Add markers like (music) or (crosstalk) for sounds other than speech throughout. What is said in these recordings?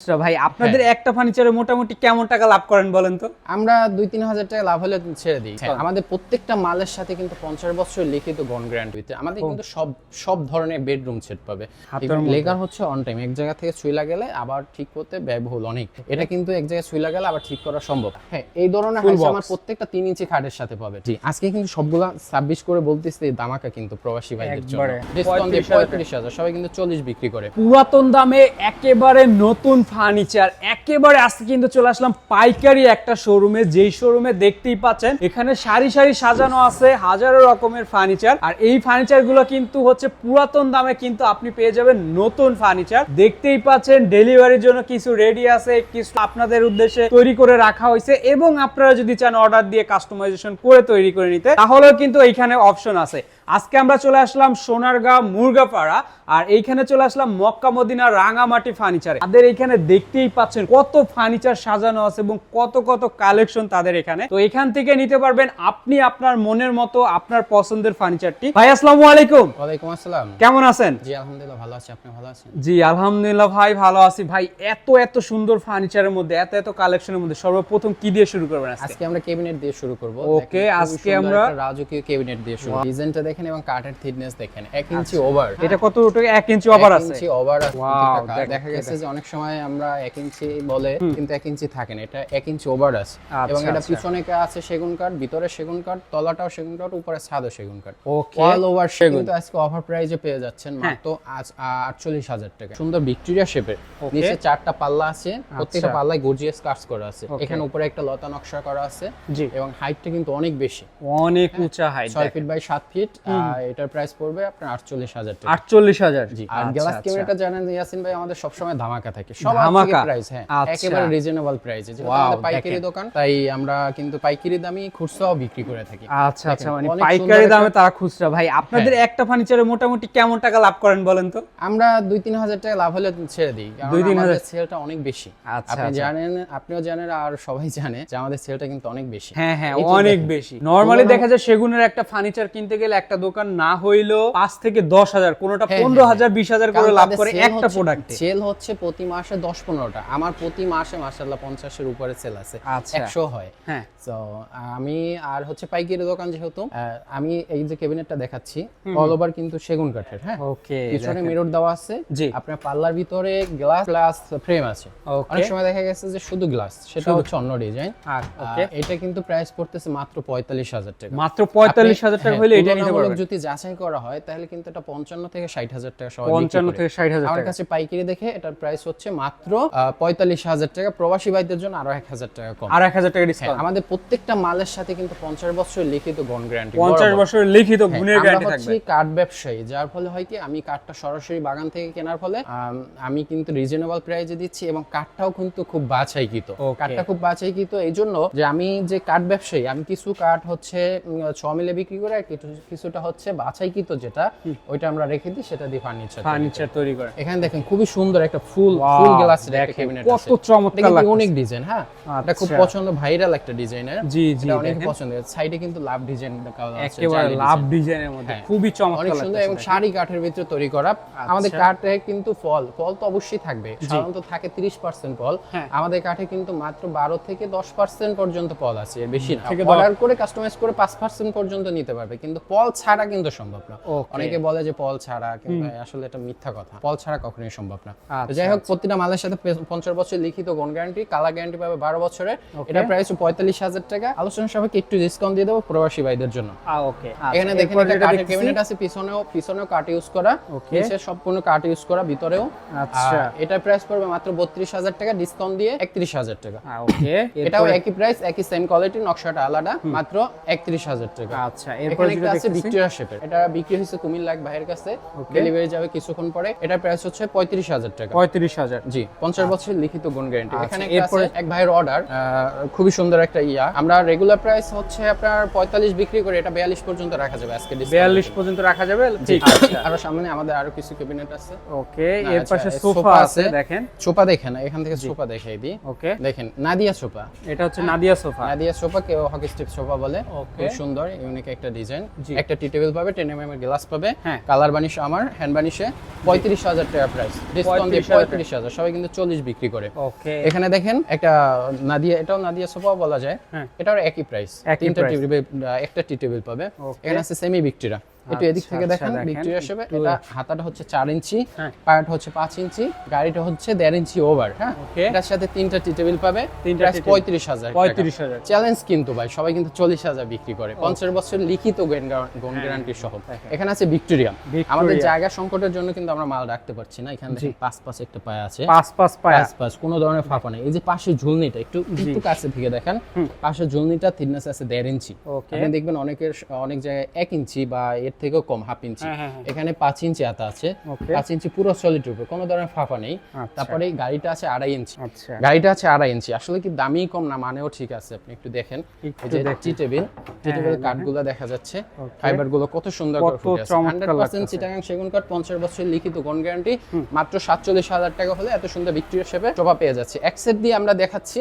ভাই আপনাদের একটা ফার্নিচারে মোটামুটি কেমন টাকা লাভ করেন বলেন তো? আমরা দুই তিন হাজার টাকা লাভ হলে ছেড়ে দিই। হ্যাঁ, আমাদের প্রত্যেকটা মালের সাথে কিন্তু পঞ্চাশ বছর লিখিত গন গ্যারান্টিতে আমাদের কিন্তু সব সব ধরনের বেডরুম সেট পাবে। লেখা হচ্ছে অন টাইম এক জায়গা থেকে গেলে আবার ঠিক করতে ব্যয়বহুল অনেক। এটা কিন্তু এক জায়গায় গেলে আবার ঠিক করা সম্ভব। হ্যাঁ এই ধরনের। আমার প্রত্যেকটা তিন ইঞ্চি খাটের সাথে পাবে। জি। আজকে কিন্তু সবগুলা ছাব্বিশ করে বলতেছি দামাকা কিন্তু প্রবাসী ভাইদের জন্য। ডিসকাউন্ট দিয়ে পঁয়ত্রিশ হাজার। সবাই কিন্তু চল্লিশ বিক্রি করে। পুরাতন দামে একেবারে নতুন ফার্নিচার। একেবারে আজকে কিন্তু চলে আসলাম পাইকারি একটা শোরুমে যেই শোরুমে দেখতেই পাচ্ছেন, এখানে সারি সারি সাজানো আছে হাজারো রকমের ফার্নিচার। আর এই ফার্নিচারগুলো কিন্তু হচ্ছে পুরাতন দামে কিন্তু আপনি পেয়ে যাবেন নতুন ফার্নিচার। দেখতেই পাচ্ছেন ডেলিভারির জন্য কিছু রেডি আছে, কিছু আপনাদের উদ্দেশ্যে তৈরি করে রাখা হয়েছে এবং আপনারা যদি চান অর্ডার দিয়ে কাস্টমাইজেশন করে তৈরি করে নিতে, তাহলেও কিন্তু এইখানে অপশন আছে। আজকে আমরা চলে আসলাম সোনারগাঁ মুরগাপাড়া আর এইখানে চলে আসলাম মক্কা মদিনা রাঙামাটি ফার্নিচারে তাদের এখানে দেখতেই পাচ্ছেন কত ফার্নিচার সাজানো আছে এবং কত কত কালেকশন তাদের এখানে। তো এখান থেকে নিতে পারবেন আপনি আপনার মনের মতো আপনার পছন্দের ফার্নিচারটি ভাই আসসালামু আলাইকুম। ওয়ালাইকুম আসসালাম। কেমন আছেন? জি আলহামদুলিল্লাহ ভালো আছি। আপনি ভালো আছেন? জি আলহামদুলিল্লাহ ভাই ভালো আছি। ভাই এত এত সুন্দর ফার্নিচারের মধ্যে এত এত কালেকশনের মধ্যে সর্বপ্রথম কি দিয়ে শুরু করবেন আজকে? আজকে আমরা ক্যাবিনেট দিয়ে শুরু করব। ওকে আজকে আমরা- রাজকীয় ক্যাবিনেট দিয়ে শুরু ডিজাইনটা দেখেন এবং কাঠের থিকনেস দেখেন। 1 ইঞ্চি ওভার এটা কত টাকা এক ইঞ্চি ওভার আছে। ইঞ্চি ওভার Wow, দেখ- গেছে যে অনেক সময় আমরা 1 ইঞ্চি বলে কিন্তু 1 ইঞ্চি থাকে না। এটা 1 ইঞ্চি ওভার আছে। আচ্ছা, এবং এটা আচ্ছা। পিছনে কা আছে সেগুন কাঠ ভিতরে সেগুন কাঠ তলাটাও সেগুন কাঠ উপরে ছাদও সেগুন কাঠ। ওকে অল ওভার সেগুন। কিন্তু আজকে অফার প্রাইজে পেয়ে যাচ্ছেন হ্যাঁ। মাত্র আজ আটচল্লিশ হাজার টাকা। সুন্দর ভিক্টোরিয়া শেপের নিচে চারটা পাল্লা আছে। প্রত্যেকটা আচ্ছা। পাল্লায় গর্জিয়াস কাজ করা আছে। এখানে উপরে একটা লতা নকশা করা আছে। এবং হাইটটা কিন্তু অনেক বেশি। অনেক উঁচা হাইট ছয় ফিট বাই সাত ফিট এটার প্রাইস পড়বে আপনার আটচল্লিশ হাজার টাকা। আটচল্লিশ হাজার। জি আর গ্লাস ক্যামেরাটা জানেন জাসিন ভাই আমাদের সবসময় ধামাকা থাকে। সব ধামাকা? প্রাইস হ্যাঁ আচ্ছা। একেবারে রিজনেবল প্রাইসে যেহেতু আমাদের পাইকারি দোকান তাই আমরা কিন্তু পাইকারি দামই খুচরাও বিক্রি করে থাকি। আচ্ছা আচ্ছা মানে পাইকারি দামে তারা খুচরা। ভাই আপনাদের একটা ফার্নিচারে মোটামুটি কেমন টাকা লাভ করেন বলেন তো? আমরা দুই তিন হাজার টাকা লাভ হলে ছেড়ে দিই দুই তিন হাজার? সেলটা অনেক বেশি। আচ্ছা, আপনি আচ্ছা। জানেন আপনিও জানেন আর সবাই জানে যে আমাদের সেলটা কিন্তু অনেক বেশি। হ্যাঁ হ্যাঁ অনেক বেশি। নরমালি দেখা যায় সেগুনের একটা ফার্নিচার কিনতে গেলে একটা দোকান না হইলেও পাঁচ থেকে দশ হাজার কোনোটা হ্যাঁ, পনেরো হ্যাঁ, হাজার বিশ হাজার করে লাভ করে একটা প্রোডাক্টে সেল হচ্ছে প্রতি মাসে দশ পনেরোটা। আমার প্রতি মাসে মাসাল্লাহ পঞ্চাশের উপরে সেল আছে। আচ্ছা। একশো হয়। হ্যাঁ। তো আমি আর হচ্ছে পাইকারি দোকান যেহেতু আমি এই যে ক্যাবিনেটটা দেখাচ্ছি অল ওভার কিন্তু সেগুন কাঠের হ্যাঁ? ওকে পিছনে মিরর দেওয়া আছে। জি। আপনার পাল্লার ভিতরে গ্লাস গ্লাস ফ্রেম আছে। অনেক সময় দেখা গেছে যে শুধু গ্লাস সেটা হচ্ছে অন্য ডিজাইন ওকে এটা কিন্তু প্রাইস পড়তেছে মাত্র পঁয়তাল্লিশ হাজার টাকা। মাত্র পঁয়তাল্লিশ হাজার টাকা হ্যাঁ, হলে এটা নিতে তুলনামূলক পারবেন যদি যাচাই করা হয় তাহলে কিন্তু এটা পঞ্চান্ন থেকে ষাট হাজার টাকা সবাই পঞ্চান্ন থেকে ষাট হাজার আমার কাছে পাইকারি দেখে এটার প্রাইস হচ্ছে মাত্র পঁয়তাল্লিশ হাজার টাকা। প্রবাসী ভাইদের জন্য আরও এক হাজার টাকা কম। আর এক হাজার টাকা হ্যাঁ, ডিসকাউন্ট আমাদের প্রত্যেকটা মালের সাথে কিন্তু পঞ্চাশ বছর লিখিত গন গ্যারান্টি পঞ্চাশ বছরের লিখিত গুণের হ্যাঁ, আমরা গ্যারান্টি থাকবে। কাঠ ব্যবসায়ী যার ফলে হয় কি আমি কাঠটা সরাসরি বাগান থেকে কেনার ফলে আমি কিন্তু রিজনেবল প্রাইসে দিচ্ছি এবং কাঠটাও কিন্তু খুব বাছাইকৃত. কাঠটা খুব বাছাইকৃত এই জন্য যে আমি যে কাঠ ব্যবসায়ী আমি কিছু কাঠ হচ্ছে ছ মিলে বিক্রি করে কিছু- কিছুটা হচ্ছে বাছাইকৃত যেটা ওইটা আমরা রেখে দিই সেটা দিয়ে ফার্নিচার ফার্নিচার তৈরি করে। এখানে দেখেন খুবই সুন্দর একটা ফুল ফুল একটা ক্যাবিনেট কত চমৎকার কিন্তু অনেক ডিজাইন হ্যাঁ? এটা খুব আচ্ছা। পছন্দ ভাইরাল একটা ডিজাইনের জি জি অনেক পছন্দ সাইডে কিন্তু লাভ ডিজাইন দেওয়া আছে একেবারে লাভ ডিজাইনের মধ্যে। হ্যাঁ। খুবই চমৎকার অনেক সুন্দর এবং শাড়ি কাঠের ভিতরে তৈরি করা। আমাদের কাঠে কিন্তু ফল ফল তো অবশ্যই থাকবে। সাধারণত থাকে তিরিশ পার্সেন্ট ফল। হ্যাঁ। আমাদের কাঠে কিন্তু মাত্র বারো থেকে দশ পার্সেন্ট পর্যন্ত ফল আছে এর বেশি না। অর্ডার করে কাস্টমাইজ করে পাঁচ পার্সেন্ট পর্যন্ত নিতে পারবে। কিন্তু ফল ছাড়া কিন্তু সম্ভব না। অনেকে বলে যে ফল ছাড়া কিন্তু আসলে এটা মিথ্যা কথা। ফল ছাড়া কখনোই সম্ভব না। আচ্ছা, যাই হোক প্রতিটা মালের সাথে পঞ্চাশ বছর লিখিত গন গ্যারান্টি কালার গ্যারান্টি পাবে বারো বছরের এটা প্রাইস পঁয়তাল্লিশ হাজার টাকা। আলোচনা সবাইকে একটু ডিসকাউন্ট দিয়ে দেবো প্রবাসী ভাইদের জন্য। ওকে এখানে দেখেন কাঠের ক্যাবিনেট আছে পিছনেও পিছনেও কাঠ ইউজ করা। নিচে সম্পূর্ণ কাঠ ইউজ করা ভিতরেও। আচ্ছা। আর প্রাইস পড়বে মাত্র বত্রিশ হাজার টাকা ডিসকাউন্ট দিয়ে একত্রিশ হাজার টাকা। ওকে (coughs) এটাও একই প্রাইস একই সেম কোয়ালিটি নকশাটা আলাদা মাত্র একত্রিশ হাজার টাকা আচ্ছা এরপর আছে ভিক্টোরিয়া শেপের এটা বিক্রি হয়েছে কুমিল্লা এক ভাইয়ের কাছে। ডেলিভারি যাবে কিছুক্ষণ পরে। এটার প্রাইস হচ্ছে পঁয়ত্রিশ হাজার টাকা। পঁয়ত্রিশ হাজার। জি পঞ্চাশ বছর লিখিত গুণ গ্যারান্টি আচ্ছা, এখানে একটা এরপরে- আছে এক ভাইয়ের অর্ডার খুবই সুন্দর একটা ইয়া। আমরা রেগুলার প্রাইস হচ্ছে আপনার পঁয়তাল্লিশ বিক্রি করে এটা বিয়াল্লিশ পর্যন্ত রাখা যাবে আজকে বিয়াল্লিশ পর্যন্ত রাখা যাবে? ঠিক আচ্ছা, আরও সামনে আমাদের আরও কিছু ক্যাবিনেট আছে। ওকে এর আচ্ছা, পাশে সোফা আছে। দেখেন। সোফা দেখেন এখান থেকে সোফা দেখাই দিই। ওকে দেখেন নাদিয়া সোফা। এটা হচ্ছে নাদিয়া সোফা। নাদিয়া সোফা কেউ হকি স্টিক সোফা বলে. খুব সুন্দর ইউনিক একটা ডিজাইন জি। একটা টি টেবিল পাবে টেন এম এর গ্লাস পাবে হ্যাঁ। কালার বানিশ আমার হ্যান্ড বানিশে পঁয়ত্রিশ হাজার টাকা প্রাইস ডিসকাউন্ট দিয়ে 35,000 পঁয়ত্রিশ হাজার সবাই কিন্তু চল্লিশ বিক্রি করে। ওকে। এখানে দেখেন একটা নাদিয়া এটাও নাদিয়া সোফা বলা যায় হ্যাঁ। এটাও একই প্রাইস তিনটা টি টেবিল একটা টি টেবিল পাবে. এখানে আছে সেমি ভিক্টোরিয়া একটু এদিক আচ্ছা, থেকে আচ্ছা, দেখেন ভিক্টোরিয়া হিসেবে এটা হাতাটা হচ্ছে চার ইঞ্চি হ্যাঁ। পায়াটা হচ্ছে পাঁচ ইঞ্চি গাড়িটা হচ্ছে দেড় ইঞ্চি ওভার হ্যাঁ. এটার সাথে তিনটা টি টেবিল পাবে তিনটা প্রাইস tea table। পঁয়ত্রিশ হাজার পঁয়ত্রিশ হাজার চ্যালেঞ্জ কিন্তু ভাই সবাই কিন্তু চল্লিশ হাজার বিক্রি করে। পঞ্চাশ বছর লিখিত গুণ গ্যারান্টি সহ। এখানে আছে ভিক্টোরিয়া। আমাদের জায়গা সংকটের জন্য কিন্তু আমরা মাল রাখতে পারছি না। এখানে দেখেন পাঁচ পাঁচ একটা পায়া আছে। পাঁচ পাঁচ পায়া। পাঁচ পাঁচ কোনো ধরনের ফাঁপা নেই। এই যে পাশে ঝুলনিটা একটু একটু কাছে থেকে দেখেন পাশে ঝুলনিটা থিকনেস আছে দেড় ইঞ্চি। ওকে। আপনি দেখবেন অনেকের অনেক জায়গায় এক ইঞ্চি বা এর থেকেও কম হাফ ইঞ্চি। হ্যাঁ, হ্যাঁ, হ্যাঁ। এখানে পাঁচ ইঞ্চি আতা আছে। পাঁচ ইঞ্চি পুরো সলিড রূপে কোনো ধরনের ফাঁপা নেই। আচ্ছা। তারপরে গাড়িটা আছে আড়াই ইঞ্চি। আচ্ছা। গাড়িটা আছে আড়াই ইঞ্চি। আসলে কি দামি কম না মানেও ঠিক আছে আপনি একটু দেখেন। যে টি টেবিল টি টেবিল কাঠগুলো দেখা যাচ্ছে। ফাইবারগুলো কত সুন্দর করে ফুটে আছে। চিটাগাং সেগুন কাঠ লিখিত কোন গ্যারান্টি মাত্র সাতচল্লিশ হাজার টাকা হলে এত সুন্দর ভিক্টোরিয়া শেপে চোপা পেয়ে যাচ্ছে। এক সেট দিয়ে আমরা দেখাচ্ছি।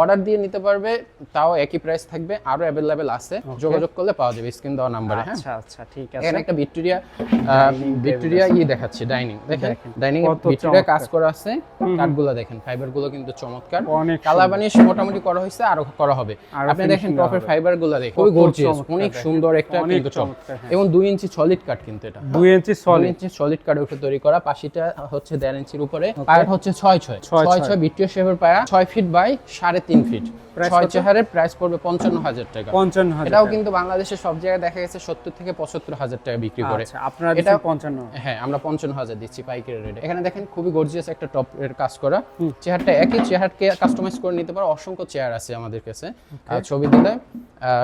অর্ডার দিয়ে নিতে পারবে তাও একই প্রাইস থাকবে আরও অ্যাভেলেবেল আছে। যোগাযোগ করলে পাওয়া যাবে স্ক্রিন দেওয়া নাম্বারে হ্যাঁ। আচ্ছা আচ্ছা ঠিক আছে। এখানে একটা ভিক্টোরিয়া ভিক্টোরিয়া ই দেখাচ্ছি ডাইনিং দেখেন? ডাইনিং ভিক্টোরিয়া কাজ করা আছে কাঠগুলো দেখেন ফাইবারগুলো কিন্তু চমৎকার। অনেক বানিশ মোটামুটি করা হয়েছে আরও করা হবে। আপনি দেখেন টপের হবে। ফাইবারগুলো দেখেন খুবই গর্জিয়াস অনেক সুন্দর একটা কিন্তু চমৎকার, হ্যাঁ। এবং ইঞ্চি সলিড কাঠ কিন্তু এটা। ইঞ্চি সলিড ইঞ্চি সলিড কাঠের উপরে তৈরি করা পাশিটা হচ্ছে দেড় ইঞ্চির উপরে হচ্ছে ছয় ছয়। ছয় ছয়। ছয়। ছয় ভিক্টোরিয়া শেপের পায়া ফিট বাই সাড়ে তিন ফিট Price ছয়? চেহারের প্রাইস পড়বে পঞ্চান্ন হাজার টাকা। পঞ্চান্ন এটাও কিন্তু বাংলাদেশের সব জায়গায় দেখা গেছে সত্তর থেকে পঁচাত্তর হাজার টাকা বিক্রি করে। আচ্ছা আপনারা এটা- পঞ্চান্ন। হ্যাঁ আমরা পঞ্চান্ন হাজার দিচ্ছি পাইকারি রেটে এখানে দেখেন খুবই গর্জিয়াস একটা টপ এর কাজ করা। চেয়ারটা একই চেয়ারকে কাস্টমাইজ করে নিতে পারো। অসংখ্য চেয়ার আছে আমাদের কাছে। ছবি দিলে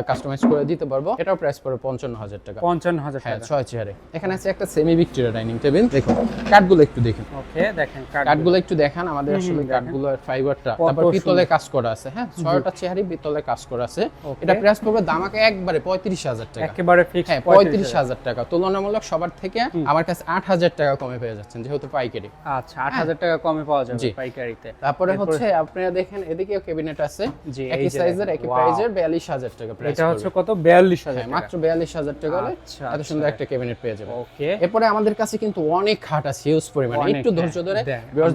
কাস্টমাইজ করে দিতে পারব। এটাও প্রাইস পড়বে পঞ্চান্ন হাজার টাকা। পঞ্চান্ন হাজার হ্যাঁ ছয় চেয়ারে এখানে আছে একটা সেমি ভিক্টোরিয়া ডাইনিং টেবিল দেখুন কাঠগুলো একটু দেখুন। ওকে দেখেন কাঠগুলো একটু দেখান আমাদের আসলে কাঠগুলোর ফাইবারটা তারপর পিতলে কাজ করা আছে হ্যাঁ? ছয়টা চেয়ারই পিতলে কাজ করা আছে। এটা প্রাইস পড়বে দামাকে একবারে পঁয়ত্রিশ হাজার টাকা। একেবারে ফিক্স হ্যাঁ পঁয়ত্রিশ হাজার টাকা। তুলনামূলক সবার থেকে আমার কাছে আট হাজার টাকা কমে পেয়ে যাচ্ছেন যেহেতু পাইকারি। আচ্ছা আট হাজার টাকা কমে পাওয়া যাবে পাইকারিতে। তারপরে হচ্ছে আপনারা দেখেন এদিকেও ক্যাবিনেট আছে। একই সাইজের একই প্রাইজের বিয়াল্লিশ হাজার টাকা প্রাইস এটা হচ্ছে কত? বিয়াল্লিশ হাজার হ্যাঁ, মাত্র বিয়াল্লিশ হাজার টাকা আচ্ছা, এত সুন্দর একটা ক্যাবিনেট পেয়ে যাবে ওকে। এরপরে আমাদের কাছে কিন্তু অনেক খাট আছে হিউজ পরিমাণে। একটু ধৈর্য হ্যাঁ, ধরে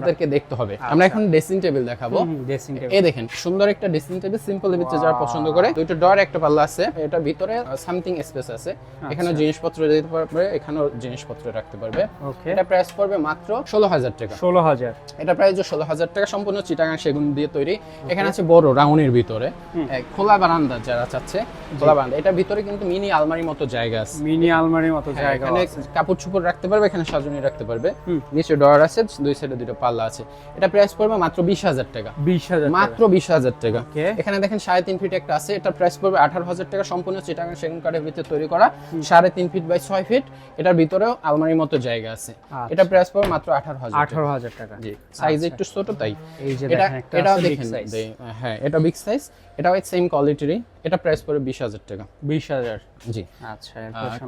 দেখ, দেখতে হবে। আমরা এখন ড্রেসিং টেবিল দেখাবো। ড্রেসিং এই দেখেন সুন্দর একটা ড্রেসিং টেবিল সিম্পল ভিতরে যারা পছন্দ করে। দুটো ডর একটা পাল্লা আছে। এটা ভিতরে সামথিং স্পেস আছে। আচ্ছা। এখানে জিনিসপত্র দিতে পারবে এখানেও জিনিসপত্র রাখতে পারবে। ওকে এটা প্রাইস পড়বে মাত্র ষোলো হাজার টাকা। ষোলো হাজার। এটা প্রাইস ষোলো হাজার টাকা সম্পূর্ণ চিটাগাং সেগুন দিয়ে তৈরি। এখানে আছে বড় রাউন্ডের ভিতরে। খোলা বারান্দা যারা চাচ্ছে খোলা বারান্দা। এটার ভিতরে কিন্তু মিনি আলমারির মতো জায়গা আছে। মিনি আলমারির মতো হ্যাঁ, জায়গা এখানে কাপড় চোপড় রাখতে পারবে এখানে সাজুনি রাখতে পারবে। নিচে ডয়ার আছে দুই সাইডে দুটো পাল্লা আছে। এটা প্রাইস পড়বে মাত্র বিশ হাজার টাকা। বিশ হাজার মাত্র বিশ হাজার টাকা। এখানে দেখেন সাড়ে তিন ফিট একটা আছে। এটা প্রাইস পড়বে আঠারো হাজার টাকা সম্পূর্ণ চিটাগাং সেগুন কাঠের ভিতরে তৈরি করা। সাড়ে তিন ফিট বাই ছয় ফিট এটার ভিতরেও আলমারির মতো জায়গা আছে। আচ্ছা। এটা প্রাইস পড়বে মাত্র আঠারো হাজার আঠারো হাজার টাকা। জি সাইজ একটু ছোট তাই। এটা এটা দেখেন হ্যাঁ এটা বিগ সাইজ এটাও সেম কোয়ালিটিরই এটা প্রাইস পড়বে বিশ হাজার টাকা। বিশ হাজার? জি। আচ্ছা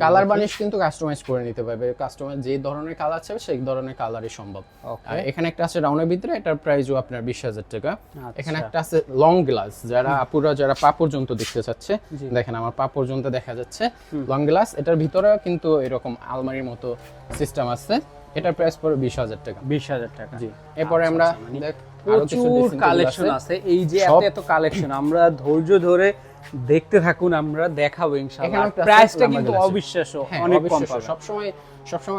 কালার। বানিশ কিন্তু কাস্টমাইজ করে নিতে পারবে। কাস্টমার যে ধরনের কালার চাবে সেই ধরনের কালারই সম্ভব. এখানে একটা আছে রাউন্ডের ভিতরে এটার প্রাইসও আপনার বিশ হাজার টাকা। আচ্ছা। এখানে একটা আছে লং গ্লাস যারা আপুরা যারা পা পর্যন্ত দেখতে চাচ্ছে দেখেন আমার পা পর্যন্ত দেখা যাচ্ছে। লং গ্লাস এটার ভিতরেও কিন্তু এরকম আলমারির মতো সিস্টেম আছে। এটার প্রাইস পড়বে বিশ হাজার টাকা। বিশ হাজার টাকা। জি। এরপরে আচ্ছা, আমরা প্রচুর কালেকশন আছে। এই যে এত এত কালেকশন আমরা ধৈর্য ধরে দেখতে থাকুন আমরা দেখাবো ইনশাআল্লাহ। প্রাইসটা কিন্তু অবিশ্বাস্য হ্যাঁ, অনেক কম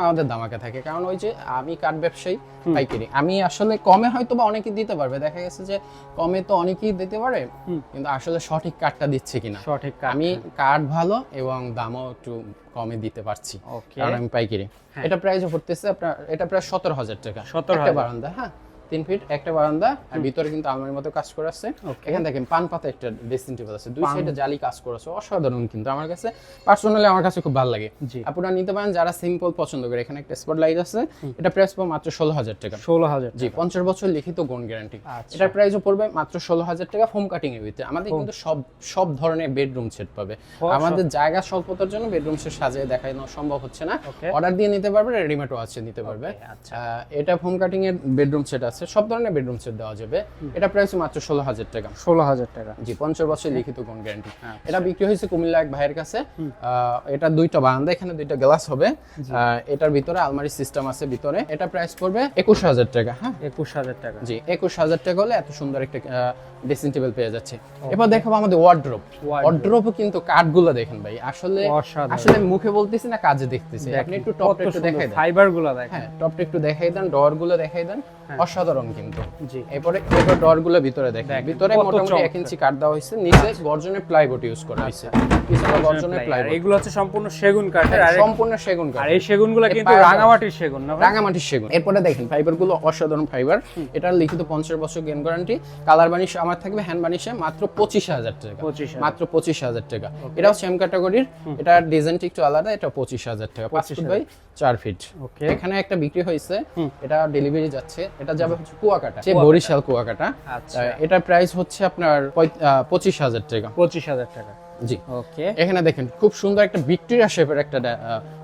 আমাদের দামাকে থাকে। কারণ ওই যে আমি কাঠ ব্যবসায়ী পাইকারি আমি আসলে কমে হয়তো বা অনেকেই দিতে পারবে। দেখা গেছে যে কমে তো অনেকেই দিতে পারে কিন্তু আসলে সঠিক কাঠটা দিচ্ছে কিনা। সঠিক আমি কাঠ ভালো এবং দামও একটু কমে দিতে পারছি. কারণ আমি পাইকারি। এটা প্রাইসও পড়তেছে আপনার এটা প্রায় সতেরো হাজার টাকা। 17,000 একটা বারান্দা হ্যাঁ। তিন ফিট একটা বারান্দা আর ভিতরে কিন্তু আলমারির মতো কাজ করা আছে। এখানে দেখেন পান পাতা একটা ড্রেসিং টেবিল আছে। দুই সাইডে জালি কাজ করা আছে। অসাধারণ কিন্তু আমার কাছে। পার্সোনালি আমার কাছে খুব ভালো লাগে। আপনারা নিতে পারেন যারা সিম্পল পছন্দ করে। এখানে একটা স্পট লাইট আছে এটা প্রাইস পড়বে মাত্র ষোলো হাজার টাকা। ষোলো হাজার জি পঞ্চাশ বছর লিখিত গোন গ্যারান্টি। এটার প্রাইসও পড়বে মাত্র ষোলো হাজার টাকা ফোম কাটিং এর ভিতরে। আমাদের কিন্তু সব সব ধরনের বেডরুম সেট পাবে। আমাদের জায়গা স্বল্পতার জন্য বেডরুম সেট সাজিয়ে দেখানো সম্ভব হচ্ছে না। অর্ডার দিয়ে নিতে পারবে রেডিমেডও আছে নিতে পারবে। আচ্ছা। এটা ফোম কাটিং এর বেডরুম সেট আছে। আছে সব ধরনের বেডরুম সেট দেওয়া যাবে। এটা প্রাইস মাত্র ষোলো হাজার টাকা। ষোলো হাজার টাকা। জি পঞ্চাশ বছর লিখিত কোন গ্যারান্টি আচ্ছা। এটা বিক্রি হয়েছে কুমিল্লা এক ভাইয়ের কাছে। এটা দুইটা বারান্দা এখানে দুইটা গ্লাস হবে। এটার ভিতরে আলমারি সিস্টেম আছে ভিতরে। এটা প্রাইস পড়বে একুশ হাজার টাকা হ্যাঁ? একুশ হাজার টাকা। জি একুশ হাজার টাকা হলে এত সুন্দর একটা ড্রেসিং টেবিল পেয়ে যাচ্ছে। এবার দেখাবো আমাদের ওয়ার্ড্রোপ ওয়ার্ড্রোপও কিন্তু কাঠগুলো দেখেন ভাই আসলে আসলে মুখে বলতেছি না কাজে দেখতেছি। আপনি একটু টপটা একটু দেখাই দেন। ফাইবারগুলো দেখেন। হ্যাঁ টপটা একটু দেখাই দেন ডরগুলো দেখাই দেন। অসাধারণ। কিন্তু। জি। এরপরে এবার ডরগুলো ভিতরে দেখেন ভিতরে মোটামুটি এক ইঞ্চি কাঠ দেওয়া হয়েছে নিচে গর্জনের প্লাইবোর্ড ইউজ করা হয়েছে। পিছনে গর্জনের প্লাইবোর্ড এগুলো হচ্ছে সম্পূর্ণ সেগুন কাঠের আর সম্পূর্ণ সেগুন কাঠ আর এই সেগুনগুলো কিন্তু রাঙামাটির সেগুন না রাঙামাটির সেগুন। এরপরে দেখেন ফাইবারগুলো অসাধারণ ফাইবার এটার লিখিত পঞ্চাশ বছর গেম গ্যারান্টি কালার বানিশ আমার থাকবে হ্যান্ড বানিশে মাত্র পঁচিশ হাজার টাকা। 25,000 মাত্র পঁচিশ হাজার টাকা। এটাও সেম ক্যাটাগরির এটার ডিজাইনটা একটু আলাদা এটা পঁচিশ হাজার টাকা। পাঁচ ফিট বাই চার ফিট ওকে এখানে একটা বিক্রি হয়েছে। এটা ডেলিভারি যাচ্ছে। এটা যাবে হচ্ছে কুয়াকাটা। সে বরিশাল কুয়াকাটা। আচ্ছা। এটার প্রাইস হচ্ছে আপনার পঁচিশ হাজার টাকা। পঁচিশ হাজার টাকা। জি। ওকে। এখানে দেখেন খুব সুন্দর একটা ভিক্টোরিয়া শেপের একটা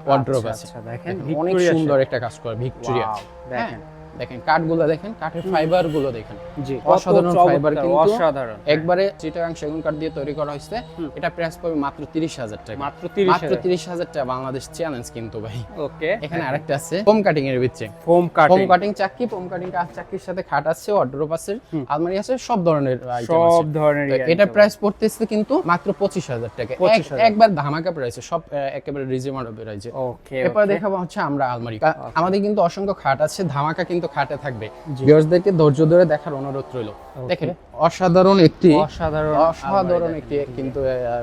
ওয়ার্ড্রোব আছে। আচ্ছা দেখেন দেখেন, অনেক সুন্দর একটা কাজ করে ভিক্টোরিয়া। দেখেন। দেখেন কাঠগুলো দেখেন কাঠের ফাইবারগুলো দেখেন। জি। অসাধারণ ফাইবার কিন্তু অসাধারণ। একবারে চিটাগাং সেগুন কাঠ দিয়ে তৈরি করা হয়েছে। এটা প্রাইস পড়বে মাত্র তিরিশ হাজার টাকা। মাত্র 30,000 মাত্র তিরিশ হাজার টাকা বাংলাদেশ চ্যালেঞ্জ কিন্তু ভাই। ওকে এখানে আরেকটা আছে ফোম কাটিং এর ভিতরে। ফোম ফোম কাটিং চাক্কি ফোম কাটিং কাঠ চাক্কির সাথে খাট আছে আছে আলমারি আছে সব ধরনের আইটেম আছে। সব ধরনের এটা প্রাইস পড়তেছে কিন্তু মাত্র পঁচিশ হাজার টাকা। একবার ধামাকা প্রাইসে সব একেবারে রিজনেবল প্রাইসে ওকে এরপরে দেখাবো হচ্ছে আমরা আলমারি। আমাদের কিন্তু অসংখ্য খাট আছে ধামাকা কিন্তু খাটে থাকবে। ভিউয়ার্সদেরকে ধৈর্য ধরে দেখার অনুরোধ রইল। দেখেন অসাধারণ একটি অসাধারণ অসাধারণ একটি কিন্তু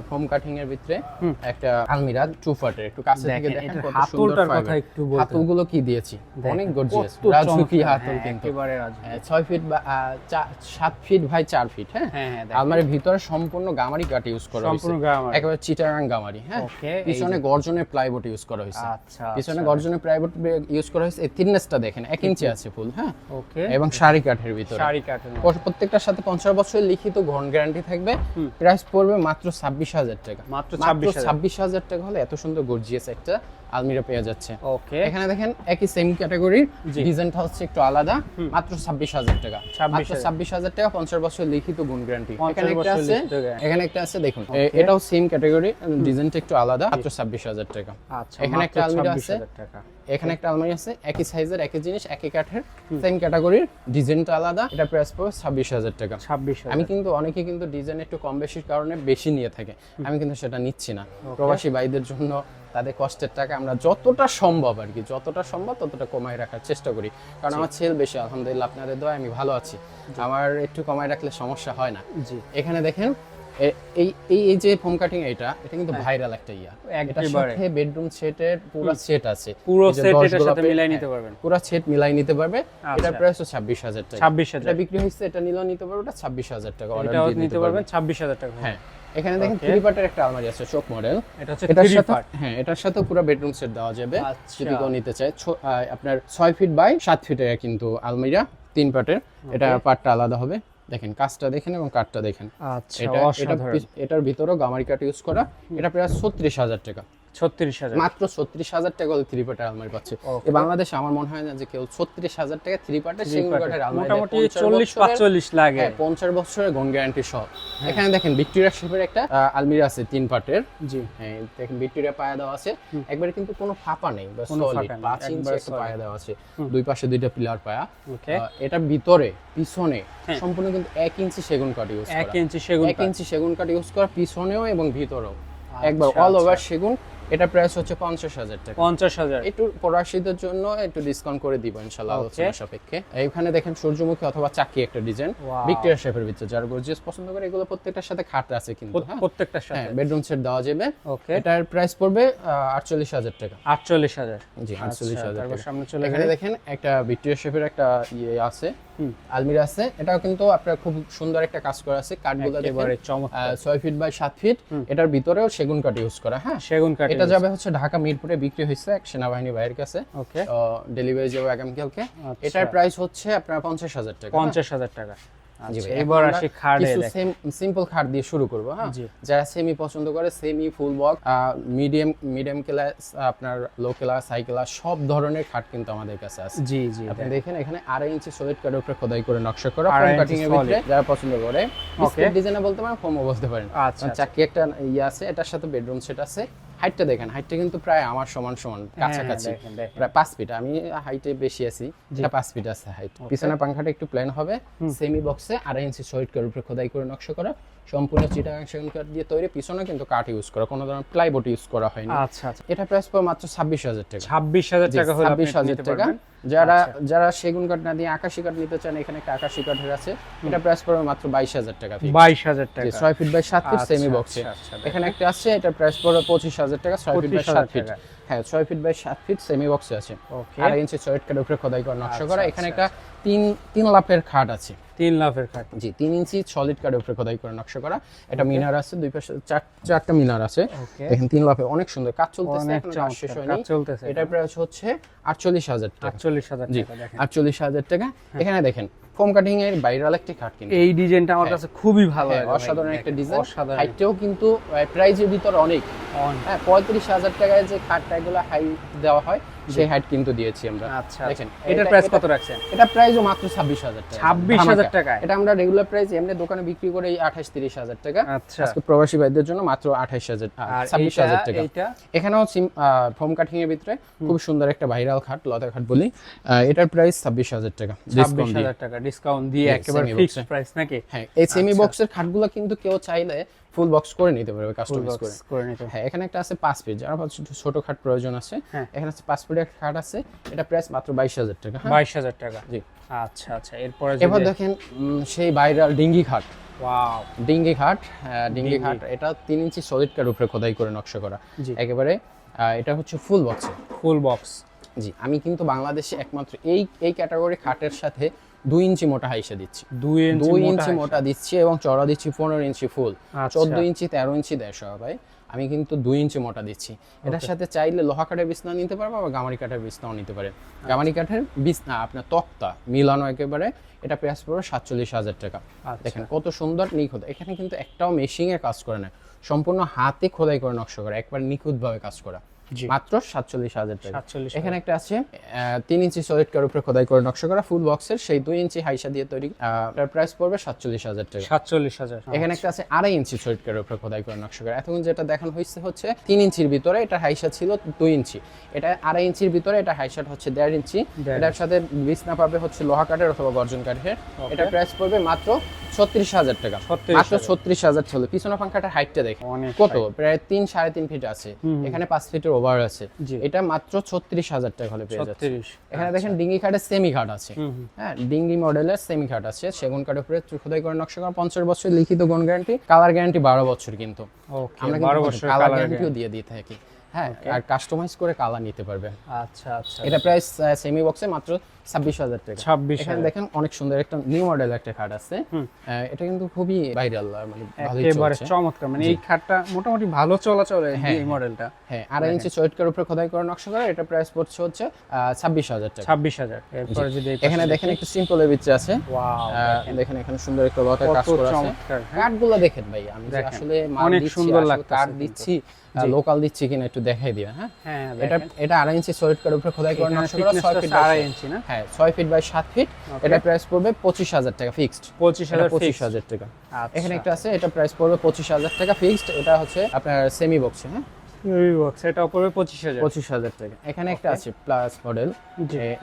ফোম কাটিং এর ভিতরে একটা আলমিরা টু ফাটের একটু কাছে থেকে দেখেন, কত সুন্দর হাতলটার কথা একটু বলতেন। হাতলগুলো কি দিয়েছি? অনেক গর্জিয়াস রাজুকি চমৎকার, হাতল হ্যাঁ, কিন্তু। একেবারে রাজু আহ, ছয় ফিট বা আহ, চা- সাত ফিট বাই চার ফিট হ্যাঁ? হ্যাঁ হ্যাঁ আলমারির ভিতরে সম্পূর্ণ গামারি কাঠ ইউজ করা হয়েছে। সম্পূর্ণ গামারি। একেবারে চিটাগাং গামারি হ্যাঁ? পিছনে গর্জনের প্লাইবোর্ড ইউজ করা হয়েছে। আচ্ছা পিছনে গর্জনের প্লাইবোর্ড ইউজ করা হয়েছে। এই থিকনেসটা দেখেন এক ইঞ্চি আছে ফুল হ্যাঁ? ওকে এবং শাড়ি কাঠের ভিতরে। শাড়ি কাঠের প্রত্যেকটার সাথে পঞ্চাশ বছরের লিখিত ঘন গ্যারান্টি থাকবে। প্রাইস পড়বে মাত্র ছাব্বিশ হাজার টাকা। মাত্র মাত্র 26,000 ছাব্বিশ হাজার টাকা হলে এত সুন্দর গর্জিয়াস একটা আলমিরা পেয়ে যাচ্ছে। ওকে। এখানে দেখেন একই সেম ক্যাটাগরির ডিজাইনটা হচ্ছে একটু আলাদা মাত্র ছাব্বিশ হাজার টাকা। 26,000 মাত্র ছাব্বিশ হাজার টাকা পঞ্চাশ বছর লিখিত গুণ গ্যারান্টি এখানে একটা আছে এখানে একটা আছে দেখুন এটাও সেম ক্যাটাগরি ডিজাইনটা একটু আলাদা মাত্র ছাব্বিশ হাজার টাকা। আচ্ছা এখানে একটা আলমিরা আছে। এখানে একটা আলমারি আছে একই সাইজের একই জিনিস একই কাঠের সেম ক্যাটাগরির ডিজাইনটা আলাদা এটা প্রাইস পড়বে ছাব্বিশ হাজার টাকা। 26 আমি কিন্তু অনেকে কিন্তু ডিজাইন একটু কম বেশির কারণে বেশি নিয়ে থাকে। আমি কিন্তু সেটা নিচ্ছি না। প্রবাসী ভাইদের জন্য তাদের কষ্টের টাকা আমরা যতটা সম্ভব আর কি যতটা সম্ভব ততটা কমায় রাখার চেষ্টা করি। কারণ আমার সেল বেশি আলহামদুলিল্লাহ আপনাদের দোয়া আমি ভালো আছি। আমার একটু কমায় রাখলে সমস্যা হয় না। জি। এখানে দেখেন এই এই যে ফোম কাটিং এটা এটা কিন্তু ভাইরাল একটা ইয়া। এটার সাথে বেডরুম সেটের পুরো সেট আছে। পুরো সেট এটার সাথে মিলাই হ্যাঁ, নিতে পারবেন। পুরো সেট মিলাই নিতে পারবে। আচ্ছা। এটার প্রাইস ছাব্বিশ হাজার টাকা। 26,000 এটা বিক্রি হয়েছে এটা নিলেও নিতে পারবে ওটা ছাব্বিশ হাজার টাকা অর্ডার দিয়ে নিতে পারবেন 26000 টাকা। হ্যাঁ। এখানে দেখেন. থ্রি পার্টের একটা আলমারি আছে চোখ মডেল এটা হচ্ছে এটার সাথে পার্ট হ্যাঁ এটার সাথে পুরো বেডরুম সেট দেওয়া যাবে। আচ্ছা। যদি কেউ নিতে চায় আপনার ছয় ফিট বাই সাত ফিটের কিন্তু আলমিরা তিন পার্টের এটা পার্টটা আলাদা হবে। দেখেন কাজটা দেখেন এবং কাঠটা দেখেন। আচ্ছা এটা এটার ভিতরেও গামারি কাঠ ইউজ করা। এটা প্রায় ছত্রিশ হাজার টাকা। 36000 মাত্র ছত্রিশ হাজার টাকা হলে থ্রি পার্টের আলমারি পাচ্ছে। বাংলাদেশে আমার মনে হয় না যে কেউ ছত্রিশ হাজার টাকা থ্রি পার্টের সেগুন কাঠের আলমারি মোটামুটি 50 40 বছরের- 45 লাগে। হ্যাঁ পঞ্চাশ বছরের গন গ্যারান্টি সহ। এখানে দেখেন ভিক্টোরিয়া শেপের একটা আলমিরা আছে তিন পার্টের জি। হ্যাঁ দেখেন ভিক্টোরিয়া পায়া দেওয়া আছে। একবারে কিন্তু কোনো ফাঁপা নেই বা কোনো সলিড ফাঁকা নেই, পাঁচ ইঞ্চি একটা পায়া দেওয়া আছে। দুই পাশে দুইটা পিলার পায়া। এটার ভিতরে পিছনে। সম্পূর্ণ কিন্তু এক ইঞ্চি সেগুন কাঠ ইউজ 1 করা ইঞ্চি সেগুন এক ইঞ্চি সেগুন কাঠ ইউজ করা পিছনেও এবং ভিতরেও। একবার আচ্ছা, অল আচ্ছা। ওভার সেগুন এটা প্রাইস হচ্ছে পঞ্চাশ হাজার টাকা। 50000 একটু প্রবাসীদের জন্য একটু ডিসকাউন্ট করে দিব ইনশাআল্লাহ আলোচনা সাপেক্ষে। এইখানে দেখেন সূর্যমুখী অথবা চাকি একটা ডিজাইন ভিক্টোরিয়া শেপের ভিতরে যারা গর্জিয়াস পছন্দ করে এগুলো প্রত্যেকটার সাথে খাট আছে কিন্তু হ্যাঁ? প্রত্যেকটার হ্যাঁ সাথে বেডরুম সেট দেওয়া যাবে। ওকে এটার প্রাইস পড়বে আটচল্লিশ হাজার টাকা। 48000 জি আটচল্লিশ আচ্ছা, হাজার তারপর সামনে চলে এখানে দেখেন একটা ভিক্টোরিয়া শেপের একটা ইয়ে আছে আলমিরা আছে। এটাও কিন্তু আপনার খুব সুন্দর একটা কাজ করা আছে। কাঠগুলো চমৎকার। ছয় ফিট বাই সাত ফিট এটার ভিতরেও সেগুন কাঠ ইউজ করা হ্যাঁ? সেগুন কাঠ এটা যাবে হচ্ছে ঢাকা মিরপুরে বিক্রি হয়েছে এক সেনাবাহিনী ভাইয়ের কাছে। ওকে ডেলিভারি যাবে আগামীকালকে আচ্ছা। এটার প্রাইস হচ্ছে আপনার পঞ্চাশ হাজার টাকা। হ্যাঁ? 50000 টাকা। জি আচ্ছা, এবার আসি খাটে সিম্পল খাট দিয়ে শুরু করব হ্যাঁ? যারা সেমি পছন্দ করে semi full box medium medium class আপনার লো ক্লাস হাই ক্লাস সব ধরনের খাট কিন্তু আমাদের কাছে আছে। জি জি আপনি দেখেন এখানে আড়াই ইঞ্চি সলিড কার্ডের উপরে খোদাই করে নকশা করা ফোম কাটিং এর ভিতরে যারা পছন্দ করে ডিজাইনে বলতে পারেন ফোমও বলতে পারেন। আচ্ছা, চাকি একটা ইয়ে আছে এটার সাথে বেডরুম সেট আছে। হাইটটা দেখেন হাইটটা কিন্তু প্রায় আমার সমান সমান কাছাকাছি। হ্যাঁ, দেখেন, দেখেন। প্রায় পাঁচ ফিট আমি হাইটে বেশি আছি যেটা পাঁচ ফিট আছে হাইট। পিছনের পাংখাটা একটু প্ল্যান হবে সেমি বক্সে আড়াই ইঞ্চি শহীদ করে উপরে খোদাই করে নকশা করা। সম্পূর্ণ চিটাগাং সেগুন কাঠ দিয়ে তৈরি পিছনে কিন্তু কাঠ ইউজ করা কোনো ধরনের প্লাইবোর্ড ইউজ করা হয়নি। আচ্ছা আচ্ছা। এটা প্রাইস পড়ে মাত্র ছাব্বিশ হাজার টাকা। ছাব্বিশ হাজার টাকা ছাব্বিশ হাজার টাকা। যারা আচ্ছা। যারা সেগুন কাঠ না দিয়ে আকাশি কাঠ নিতে চান এখানে একটা আকাশি কাঠের আছে। এটা প্রাইস পড়বে মাত্র বাইশ হাজার টাকা বাইশ হাজার টাকা। ছয় ফিট বাই সাত ফিট আচ্ছা, সেমি বক্সে আচ্ছা, আচ্ছা, এখানে একটা আছে এটা প্রাইস পড়বে পঁচিশ হাজার টাকা ছয় ফিট বাই সাত ফিট হ্যাঁ ছয় ফিট বাই সাত ফিট সেমি বক্সে আছে। ওকে আড়াই ইঞ্চি সয়েট কাঠের উপরে খোদাই করা নকশা আচ্ছা, করা। আচ্ছা, এখানে একটা তিন তিন লাফের খাট আছে। তিন লাফের খাট। জি তিন ইঞ্চি সলিড কাঠের উপরে খোদাই করে নকশা করা। এটা মিনার আছে দুই পাশে চার চারটা মিনার আছে। দেখেন তিন লাফে অনেক সুন্দর। কাজ চলতেছে এখন শেষ হয়নি। চলতেছে এটার প্রাইস হচ্ছে আটচল্লিশ হাজার টাকা। আটচল্লিশ হাজার জি টাকা দেখেন। আটচল্লিশ হাজার টাকা। এখানে দেখেন ফোম কাটিং এর বাইরাল একটি খাট কিন্তু। এই ডিজাইনটা আমার কাছে খুবই ভালো হ্যাঁ, লাগে অসাধারণ একটা ডিজাইন হাইটটাও কিন্তু প্রাইজের ভিতর অনেক। অনেক। হ্যাঁ পঁয়ত্রিশ হাজার টাকায় যে খাটটা এগুলো হাই দেওয়া হয় সেই হাইট কিন্তু দিয়েছি আমরা। আচ্ছা দেখেন দেখেন এটার প্রাইস কত রাখছেন? এটা প্রাইসও মাত্র ছাব্বিশ হাজার টাকা। 26,000 ধামাকা। টাকায়? এটা আমরা রেগুলার প্রাইস এমনি দোকানে বিক্রি করে আঠাশ তিরিশ হাজার টাকা। আচ্ছা। আজকে প্রবাসী ভাইদের জন্য মাত্র আঠাশ হাজার আর ছাব্বিশ এইটা হাজার টাকা। এইটা? এখানেও ফোম কাটিং এর ভিতরে খুব সুন্দর একটা ভাইরাল খাট লতা খাট বলি। এটার প্রাইস ছাব্বিশ হাজার টাকা। ছাব্বিশ ডিসকাউন্ট দিয়ে হাজার টাকা ডিসকাউন্ট দিয়ে একেবারে ফিক্সড প্রাইস নাকি? হ্যাঁ এই সেমি আচ্ছা। বক্সের খাটগুলো কিন্তু কেউ চাইলে ফুল বক্স করে নিতে পারবে কাস্টমাইজ করে। করে নিতে হ্যাঁ এখানে একটা আছে পাঁচ পিস যারা ছোট খাট প্রয়োজন আছে। হ্যাঁ। এখানে আছে পাঁচ পিসের একটা খাট আছে এটা প্রাইস মাত্র বাইশ হাজার টাকা হ্যাঁ? বাইশ হাজার টাকা। জি। আচ্ছা আচ্ছা এরপরে এবার দেখেন সেই ভাইরাল ডিঙ্গি খাট। ওয়াও। ডিঙ্গি খাট হ্যাঁ, ডিঙ্গি খাট এটা তিন ইঞ্চি সলিড কার উপরে খোদাই করে নকশা করা। একেবারে এটা হচ্ছে ফুল বক্স ফুল বক্স জি আমি কিন্তু বাংলাদেশে একমাত্র এই এই ক্যাটাগরি খাটের সাথে দুই ইঞ্চি মোটা হাইসা দিচ্ছি। দুই ইঞ্চি মোটা দিচ্ছি এবং চড়া দিচ্ছি পনেরো ইঞ্চি ফুল। আচ্ছা। চোদ্দ ইঞ্চি তেরো ইঞ্চি দেড়শো ভাই। আমি কিন্তু দুই ইঞ্চি মোটা দিচ্ছি। এটার সাথে চাইলে লোহা কাঠের বিছনা নিতে পারব বা গামারি কাঠের বিছনাও নিতে পারে। গামারি কাঠের বিছনা আপনার তক্তা মিলানো একেবারে এটা প্রাইস পড়বে সাতচল্লিশ হাজার টাকা। আচ্ছা। দেখেন কত সুন্দর নিখুঁত। এখানে কিন্তু একটাও মেশিং এর কাজ করে না। সম্পূর্ণ হাতে খোদাই করে নকশা করা একবার নিখুঁতভাবে কাজ করা। মাত্র সাতচল্লিশ হাজার টাকা। এখানে একটা আছে তিন ইঞ্চি সলিড কার উপরে খোদাই করে নকশা করা ফুল বক্সের সেই দুই ইঞ্চি হাইসা দিয়ে তৈরি তার প্রাইস পড়বে সাতচল্লিশ হাজার টাকা। সাতচল্লিশ হাজার। এখানে একটা আছে আড়াই ইঞ্চি সলিড কার উপরে খোদাই করে নকশা করা। এতক্ষণ যেটা দেখানো হয়েছে হচ্ছে তিন ইঞ্চির ভিতরে এটা হাইসা ছিল দুই ইঞ্চি। এটা আড়াই ইঞ্চির ভিতরে এটা হাইসাট হচ্ছে দেড় ইঞ্চি। এটার সাথে বিছনা পাবে হচ্ছে লোহা কাঠের অথবা গর্জন কাঠের। এটা প্রাইস পড়বে মাত্র ছত্রিশ হাজার টাকা। মাত্র ছত্রিশ হাজার ছিল পিছনে পাঙ্খাটার হাইটটা দেখে কত? প্রায় তিন সাড়ে তিন ফিট আছে। এখানে পাঁচ ফিটের ওভার আছে। এটা মাত্র ছত্রিশ হাজার টাকা হলে পেয়ে যাচ্ছে। এখানে দেখেন ডিঙ্গি খাটের সেমি খাট আছে। হ্যাঁ ডিঙ্গি মডেলের সেমি খাট আছে। সেগুন কাঠের উপরে খোদাই করে নকশা করা পঞ্চাশ বছর লিখিত গুণ গ্যারান্টি কালার গ্যারান্টি বারো বছর কিন্তু। আমরা কিন্তু কালার কালার গ্যারান্টিও দিয়ে দিয়ে থাকি। হ্যাঁ আর কাস্টমাইজ করে কালার নিতে পারবে আচ্ছা আচ্ছা এটা প্রাইস সেমি বক্সে মাত্র ছাব্বিশ হাজার টাকা। ছাব্বিশ এখানে দেখেন অনেক সুন্দর একটা নিউ মডেল একটা খাট আছে। এটা কিন্তু খুবই ভাইরাল মানে একেবারে চমৎকার। মানে এই খাটটা মোটামুটি ভালো চলাচলে হ্যাঁ, এই মডেলটা হ্যাঁ আড়াই ইঞ্চি উপরে খোদাই করে নকশা করা এটা প্রাইস পড়ছে হচ্ছে ছাব্বিশ হাজার টাকা। ছাব্বিশ হাজার। এরপরে যদি এখানে দেখেন একটু সিম্পলের ভিতরে আছে। দেখেন। এখানে সুন্দর একটা লতার কাজ করা আছে। হ্যাঁ? কাঠগুলো দেখেন ভাই আমি আসলে অনেক সুন্দর লাগতেছে কাঠ দিচ্ছি লোকাল দিচ্ছি কিনা একটু দেখাই দিও হ্যাঁ? হ্যাঁ এটা এটা আড়াই ইঞ্চি সলিড উপরে খোদাই করে নকশা করা ছয় ফিট আড়াই ইঞ্চি না? হ্যাঁ ছয় ফিট বাই সাত ফিট এটা প্রাইস পড়বে পঁচিশ হাজার টাকা ফিক্সড পঁচিশ হাজার পঁচিশ হাজার টাকা। আচ্ছা। এখানে একটা আছে এটা প্রাইস পড়বে পঁচিশ হাজার টাকা ফিক্সড এটা হচ্ছে আপনার সেমি বক্সে হ্যাঁ? হাজার। টাকা। এখানে একটা আছে প্লাস মডেল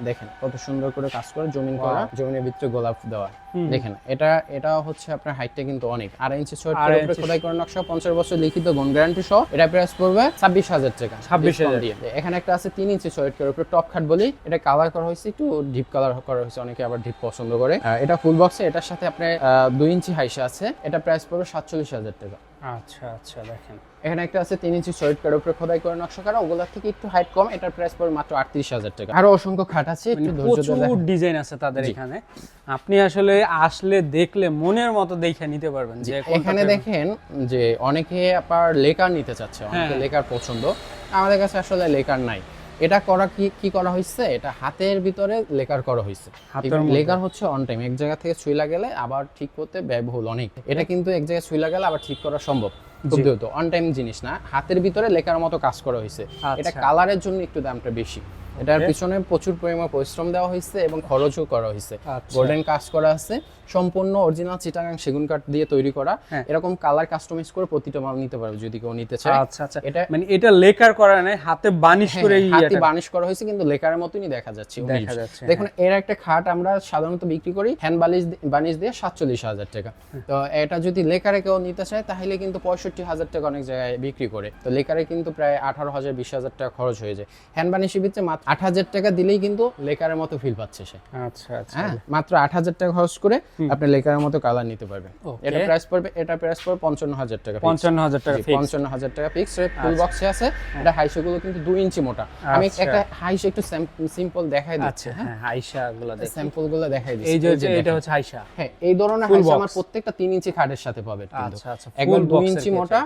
দেখেন কত সুন্দর করে কাজ করে জমিন করা জমিনের ভিতরে গোলাপ দেওয়া। দেখেন এটা এটা হচ্ছে আপনার হাইটটা কিন্তু অনেক। ইঞ্চি উপরে। খোদাই করে নকশা পঞ্চাশ বছর লিখিত গুণ গ্যারান্টি সহ। এটা প্রাইস পড়বে ছাব্বিশ হাজার টাকা। 26,000 Discount দিয়ে। এখানে একটা আছে তিন ইঞ্চি ছয় উপরে টপ খাট বলি। এটা কালার করা হয়েছে একটু ডিপ কালার করা হয়েছে অনেকে আবার ডিপ পছন্দ করে। এটা ফুল বক্সে এটার সাথে আপনার দুই ইঞ্চি হাইসা আছে। এটা প্রাইস পড়বে সাতচল্লিশ হাজার টাকা। আচ্ছা আচ্ছা দেখেন। এখানে একটা আছে তিন ইঞ্চি সলিড কার উপরে খোদাই করে নকশা করা ওগুলোর থেকে একটু হাইট কম। এটার প্রাইস পড়বে মাত্র আটত্রিশ হাজার টাকা। আরও অসংখ্য খাট আছে ধরে প্রচুর ডিজাইন আছে তাদের এখানে। আপনি আসলে আসলে দেখলে মনের মতো দেখে নিতে পারবেন যে এখানে দেখেন যে অনেকে আপনার লেকার নিতে চাচ্ছে অনেকে হ্যাঁ। লেকার পছন্দ। আমাদের কাছে আসলে লেকার নাই। এটা করা কি কি করা হয়েছে এটা হাতের ভিতরে লেকার করা হয়েছে হাতের লেকার হচ্ছে অন টাইম এক জায়গা থেকে ছুইলা গেলে আবার ঠিক করতে ব্যয়বহুল অনেক। এটা কিন্তু এক জায়গায় ছুইলা গেলে আবার ঠিক করা সম্ভব। খুব দ্রুত। অন টাইম জিনিস না। হাতের ভিতরে লেকার মতো কাজ করা হয়েছে এটা আচ্ছা। কালারের জন্য একটু দামটা বেশি। এটার পিছনে প্রচুর পরিমাণ পরিশ্রম দেওয়া হয়েছে এবং খরচও করা হয়েছে। গোল্ডেন কাজ করা আছে। সম্পূর্ণ অরিজিনাল চিটাগাং সেগুন কাঠ দিয়ে তৈরি করা। হ্যাঁ। এরকম কালার কাস্টমাইজ করে প্রতিটা মাল নিতে পারবে যদি কেউ নিতে চায়। আচ্ছা আচ্ছা। এটা মানে এটা লেকার করা নাই হাতে বানিশ হ্যাঁ, করে হ্যাঁ, হাতে বানিশ করা হয়েছে কিন্তু লেকারের মতনই দেখা যাচ্ছে দেখা যাচ্ছে, দেখুন এর একটা খাট আমরা সাধারণত বিক্রি করি হ্যান্ড বালিশ বানিশ দিয়ে সাতচল্লিশ হাজার টাকা। তো এটা যদি লেকারে কেউ নিতে চায় তাহলে কিন্তু পঁয়ষট্টি হাজার টাকা অনেক জায়গায় বিক্রি করে। তো লেকারে কিন্তু প্রায় আঠারো হাজার বিশ হাজার টাকা খরচ হয়ে যায়। হ্যান্ড বানিশের ভিতরে মাত্র আট হাজার টাকা দিলেই কিন্তু লেকারের মতো ফিল পাচ্ছে সে। আচ্ছা আচ্ছা। হ্যাঁ মাত্র আট হাজার টাকা খরচ করে আপনি লেকারের মতো কালার নিতে পারবেন। এটা প্রাইস পড়বে এটা প্রাইস পড়বে পঞ্চান্ন হাজার টাকা। পঞ্চান্ন হাজার টাকা। পঞ্চান্ন হাজার টাকা ফিক্স ফুল বক্সে আছে। এটা হাইশো গুলো কিন্তু দুই ইঞ্চি মোটা। আমি আচ্ছা। একটা হাইশো একটু সিম্পল দেখাই দিচ্ছি। আচ্ছা হ্যাঁ আইসা গুলো দেখ। স্যাম্পলগুলো দেখাই দিচ্ছি। এই যে এটা হচ্ছে আইসা হ্যাঁ এই ধরনের হাইশো। আমার প্রত্যেকটা তিন ইঞ্চি খাটের সাথে পাবে আচ্ছা, আচ্ছা, full দুই ইঞ্চি মোটা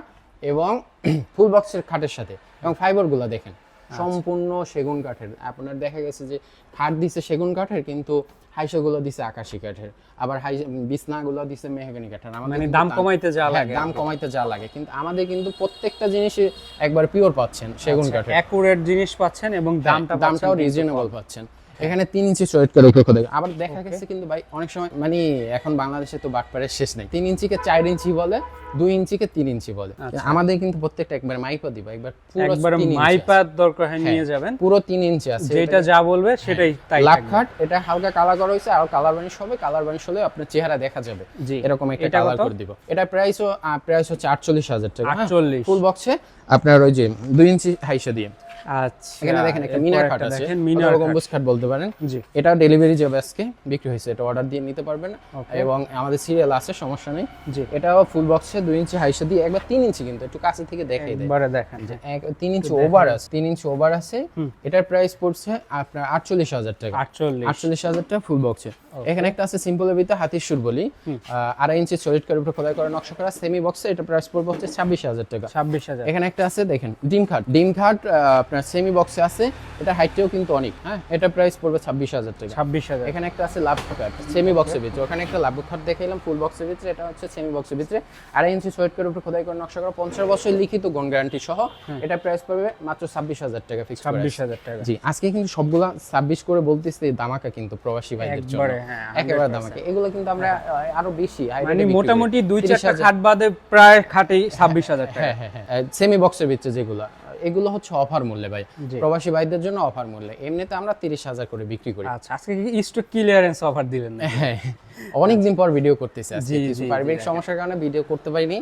এবং (clears throat) ফুল বক্সের খাটের সাথে। এবং ফাইবারগুলো দেখেন। সম্পূর্ণ সেগুন কাঠের। আপনার দেখা গেছে যে খাট দিছে সেগুন কাঠের কিন্তু হাইসাগুলো দিছে আকাশি কাঠের। আবার হাই বিছনা গুলো দিছে মেহগানি কাঠের। আমাদের মানে দাম কমাইতে যা হ্যাঁ, লাগে দাম কমাইতে যা লাগে। কিন্তু আমাদের কিন্তু প্রত্যেকটা জিনিস একবার পিওর পাচ্ছেন সেগুন কাঠের। অ্যাকুরেট জিনিস পাচ্ছেন এবং হ্যাঁ, দামটা দামটাও রিজনেবল পাচ্ছেন। এখানে তিন ইঞ্চি চয়েট করে উপরে দেবে আবার দেখা গেছে কিন্তু ভাই অনেক সময় মানে এখন বাংলাদেশে তো বাটপাড়ের শেষ নেই। তিন ইঞ্চিকে চার ইঞ্চি বলে দুই ইঞ্চিকে তিন ইঞ্চি বলে। আমাদের কিন্তু প্রত্যেকটা একবার মাইপা দিব একবার পুরো একবার। মাইপার দরকার হয় নিয়ে হ্যাঁ, যাবেন। পুরো তিন ইঞ্চি আছে। যেটা যা বলবে সেটাই তাই লাভ থাকবে। খাট এটা হালকা কালার করা হয়েছে আর কালার বানিশ হবে কালার বানিশ হলে আপনার চেহারা দেখা যাবে। জি। এরকম একটা কালার? করে দিব। এটা প্রাইসও প্রাইস হচ্ছে আটচল্লিশ হাজার টাকা হ্যাঁ? 48 ফুল বক্সে আপনার ওই যে দুই ইঞ্চি হাইসা দিয়ে। আচ্ছা এখানে দেখেন একটা মিনার খাট আছে। দেখেন মিনার মিনার গম্বুজ খাট বলতে পারেন। জি। এটা ডেলিভারি যাবে আজকে বিক্রি হয়েছে। এটা অর্ডার দিয়ে নিতে পারবেন। এবং আমাদের সিরিয়াল আছে সমস্যা নেই। জি। এটাও ফুল বক্সে দুই ইঞ্চি হাইসা দিয়ে একবার তিন ইঞ্চি কিন্তু একটু কাছে থেকে দেখাই দেয়। একবারে দেখেন যে এক- ইঞ্চি ওভার আছে তিন ইঞ্চি ওভার আছে। এটার প্রাইস পড়ছে আপনার আটচল্লিশ হাজার টাকা। আটচল্লিশ। আটচল্লিশ হাজার টাকা ফুল বক্সে এখানে একটা আছে সিম্পলের ভিতরে হাতির সুর বলি। আড়াই ইঞ্চি সলিড কার উপরে খোদাই করা নকশা করা সেমি বক্সে এটা প্রাইস পড়বে হচ্ছে টাকা। ছাব্বিশ হাজার। এখানে একটা আছে দেখেন ডিম খাট। ডিম খাট আপনার সেমি বক্সে আছে এটা হাইটটাও কিন্তু অনেক হ্যাঁ? এটা প্রাইস পড়বে ছাব্বিশ হাজার টাকা। ছাব্বিশ হাজার। এখানে একটা আছে লাভ খাট সেমি বক্সের ভিতরে। ওখানে একটা লাভ খাট দেখাইলাম ফুল বক্সের ভিতরে এটা হচ্ছে সেমি বক্সের ভিতরে। আড়াই ইঞ্চি সোয়েট করে উপরে খোদাই করে নকশা করা পঞ্চাশ বছর লিখিত গন গ্যারান্টি সহ এটা প্রাইস পড়বে মাত্র ছাব্বিশ হাজার টাকা ফিক্স ছাব্বিশ হাজার টাকা। জি আজকে কিন্তু সবগুলা ছাব্বিশ করে বলতেছে দামাকা কিন্তু প্রবাসী ভাইদের জন্য। হ্যাঁ, একেবারে দামাকা। এগুলো কিন্তু আমরা আরও বেশি মানে। মোটামুটি দুই 30 চারটা। খাট বাদে প্রায় খাটেই ছাব্বিশ হাজার টাকা। হ্যাঁ হ্যাঁ হ্যাঁ। সেমি বক্সের ভিতরে যেগুলো। এগুলো হচ্ছে অফার মূল্যে ভাই। প্রবাসী ভাইদের জন্য অফার মূল্যে। এমনিতে আমরা তিরিশ হাজার করে বিক্রি করি। আচ্ছা আজকে কি স্টক ক্লিয়ারেন্স অফার দিবেন না হ্যাঁ। অনেকদিন পর ভিডিও করতেছি আজকে কিছু হ্যাঁ। পারিবারিক সমস্যার কারণে ভিডিও করতে পারিনি।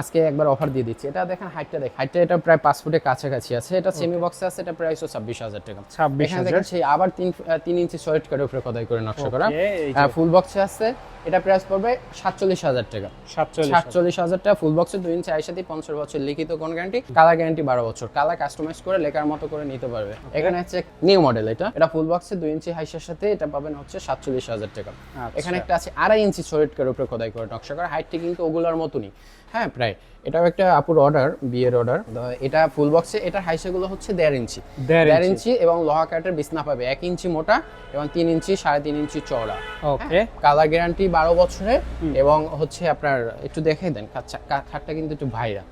আজকে একবার অফার দিয়ে দিচ্ছি। এটা দেখেন হাইটটা দেখ হাইটটা এটা প্রায় পাঁচ ফুটের কাছাকাছি আছে। এটা সেমি বক্সে আছে এটা প্রাইসও ছাব্বিশ হাজার টাকা। ছাব্বিশ দেখেন সেই আবার তিন তিন ইঞ্চি সলিড কার্ডের উপরে খোদাই করে নকশা করা। ফুল বক্সে আছে এটা প্রাইস পড়বে সাতচল্লিশ হাজার টাকা। সাতচল্লিশ সাতচল্লিশ হাজার টাকা ফুল বক্সে দুই ইঞ্চি আইসাতে পঞ্চাশ বছর লিখিত কোন গ্যারান্টি কালার গ্যারান্টি বারো বছর। কালার কাস্টমাইজ করে লেখার মতো করে নিতে পারবে। এখানে হচ্ছে নিউ মডেল এটা। এটা ফুল বক্সে দুই ইঞ্চি হাইসের সাথে এটা পাবেন হচ্ছে সাতচল্লিশ হাজার টাকা। আচ্ছা। এখানে একটা আছে আড়াই ইঞ্চি সলিড কার উপরে খোদাই করে নকশা করা। হাইটটি কিন্তু ওগুলোর মতনই। হ্যাঁ প্রায়। এটাও একটা আপুর অর্ডার বিয়ের অর্ডার এটা ফুল বক্সে এটার হাইসাগুলো হচ্ছে দেড় ইঞ্চি। দেড় ইঞ্চি। এবং লোহা কাঠের বিছনা পাবে। এক ইঞ্চি মোটা এবং তিন ইঞ্চি সাড়ে তিন ইঞ্চি চওড়া। ওকে কালার গ্যারান্টি বারো বছরের এবং হচ্ছে আপনার একটু দেখাই দেন খাটটা কিন্তু একটু ভাইরা।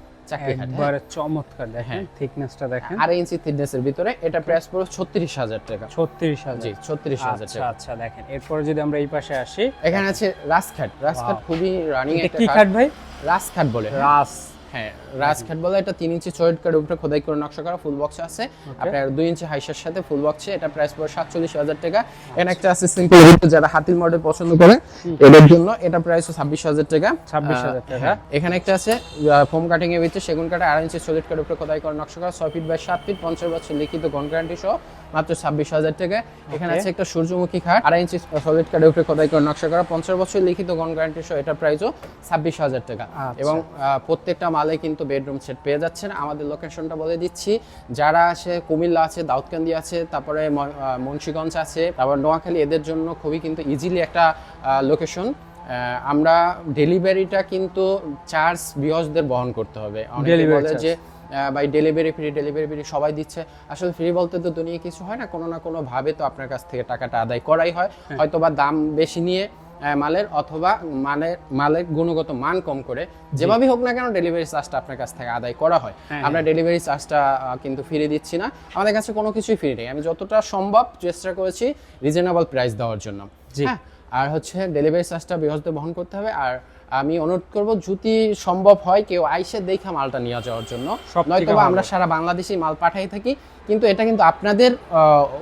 একবারে চমৎকার দেখেন থিকনেসটা দেখেন। আড়াই ইঞ্চি থিকনেসের ভিতরে এটা প্রাইস ছত্রিশ হাজার টাকা। ছত্রিশ হাজার। জি ছত্রিশ হাজার আচ্ছা টাকা। আচ্ছা দেখেন। এরপরে যদি আমরা এই পাশে আসি এখানে আছে রাজখাট রাজখাট খুবই রানিং একটা কি খাট। ভাই? রাজখাট বলে। হ্যাঁ। রাস। হ্যাঁ বলে এটা তিন ইঞ্চি কার্ডের উপরে খোদাই করে নকশা করা ফুল বক্স আছে। আপনার দুই ইঞ্চি হাইসার সাথে ফুল বক্সে এটা প্রাইস পড়ে সাতচল্লিশ হাজার টাকা। এখানে একটা আছে সিম্পল যারা হাতির মডেল পছন্দ করে এদের জন্য এটা প্রাইস ছাব্বিশ হাজার টাকা। 26,000 আহ, টাকা। হ্যাঁ। এখানে একটা আছে ফোম কাটিং এর ভিতরে সেগুন কাঠে আড়াই ইঞ্চি কার্ডের উপরে খোদাই করে নকশা করা ছয় ফিট বাই সাত ফিট পঞ্চাশ বছর লিখিত গন গ্যারান্টি সহ মাত্র ছাব্বিশ হাজার টাকা। এখানে আছে একটা সূর্যমুখী খাট আড়াই ইঞ্চি সলিড কার্ডের উপরে খোদাই করে নকশা করা পঞ্চাশ বছর লিখিত গন গ্যারান্টি সহ এটা প্রাইসও ছাব্বিশ হাজার টাকা। আচ্ছা। এবং প্রত্যেকটা মালে কিন্তু বেডরুম সেট পেয়ে যাচ্ছেন। আমাদের লোকেশনটা বলে দিচ্ছি। যারা আসে কুমিল্লা আছে দাউদকান্দি আছে তারপরে মুন্সিগঞ্জ আছে তারপর নোয়াখালী এদের জন্য খুবই কিন্তু ইজিলি একটা লোকেশন আমরা ডেলিভারিটা কিন্তু চার্জ বিহসদের বহন করতে হবে। অনেকে বলে যে by delivery free delivery free সবাই দিচ্ছে। আসলে ফ্রি বলতে তো দুনিয়া কিছু হয় না কোনো না কোনো ভাবে তো আপনার কাছ থেকে টাকাটা আদায় করাই হয়। হয়তো বা দাম বেশি নিয়ে মালের অথবা মানের মালের গুণগত মান কম করে যেভাবেই হোক না কেন ডেলিভারি চার্জটা আপনার কাছ থেকে আদায় করা হয়। হ্যাঁ, আমরা ডেলিভারি চার্জটা কিন্তু ফিরে দিচ্ছি না। আমাদের কাছে কোনো কিছুই ফ্রি নেই। আমি যতটা সম্ভব চেষ্টা করেছি রিজনেবল প্রাইস দেওয়ার জন্য। জি। হ্যাঁ? আর হচ্ছে ডেলিভারি চার্জটা বৃহস্পতি বহন করতে হবে। আর আমি অনুরোধ করব যদি সম্ভব হয় কেউ আইসে দেখা মালটা নিয়ে যাওয়ার জন্য। নয়তো আমরা সারা বাংলাদেশে মাল পাঠাই থাকি কিন্তু এটা কিন্তু আপনাদের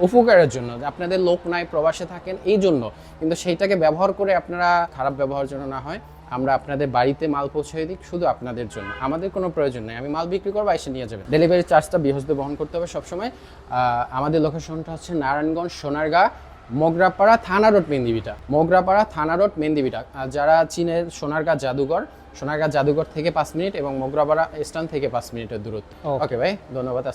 উপকারের জন্য আপনাদের লোক নাই প্রবাসে থাকেন এই জন্য। কিন্তু সেইটাকে ব্যবহার করে আপনারা খারাপ ব্যবহার জন্য না হয় আমরা আপনাদের বাড়িতে মাল পৌঁছে দিই শুধু আপনাদের জন্য। আমাদের কোনো প্রয়োজন নেই। আমি মাল বিক্রি করব এসে নিয়ে যাবেন। ডেলিভারি চার্জটা বৃহস্পতি বহন করতে হবে সবসময়। আহ, আমাদের লোকেশনটা হচ্ছে নারায়ণগঞ্জ সোনারগাঁ। মোগরাপাড়া থানা রোড মেন্দিবিটা মোগরাপাড়া থানা রোড মেন্দিবিটা যারা চীনের সোনারগাঁ জাদুঘর সোনারগাঁ জাদুঘর থেকে পাঁচ মিনিট এবং মোগরাপাড়া স্ট্যান্ড থেকে পাঁচ মিনিটের দূরত্ব। ওকে ভাই ধন্যবাদ।